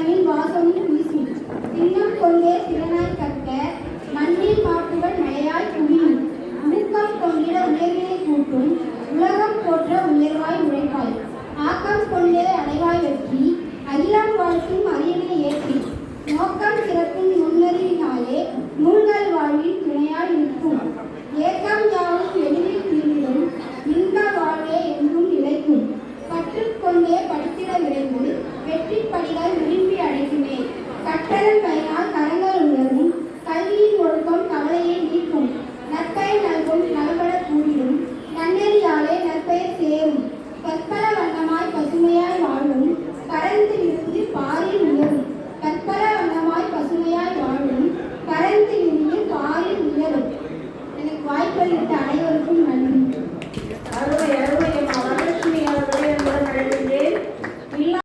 தமிழ் வாசமும் வீசும். திண்ணம் கொண்டே திறனாய் கற்க மண்ணில் மாட்டுகள் மழையாய் குவியும் ஊக்கம் கொண்டிட உயர்வினை கூட்டும் உலகம் போற்ற உயர்வாய் உழைப்பாய். ஆக்கம் கொண்டே அடைவாய் வெற்றி அகிலம் வாழ்க்கும் அரியணை ஏற்றி. நோக்கம் சிறக்கும் நுண்ணறிவினாலே நூல்கள் வாழ்வில் துணையாய் நிற்கும். ஏக்கம் யாவும் எளிதில் தீர்ந்திடும் இன்ப வாழ்வே என்றும் நிலைக்கும். கற்றுக்கொண்டே படித்திட விரைந்து வெற்றி படிகள்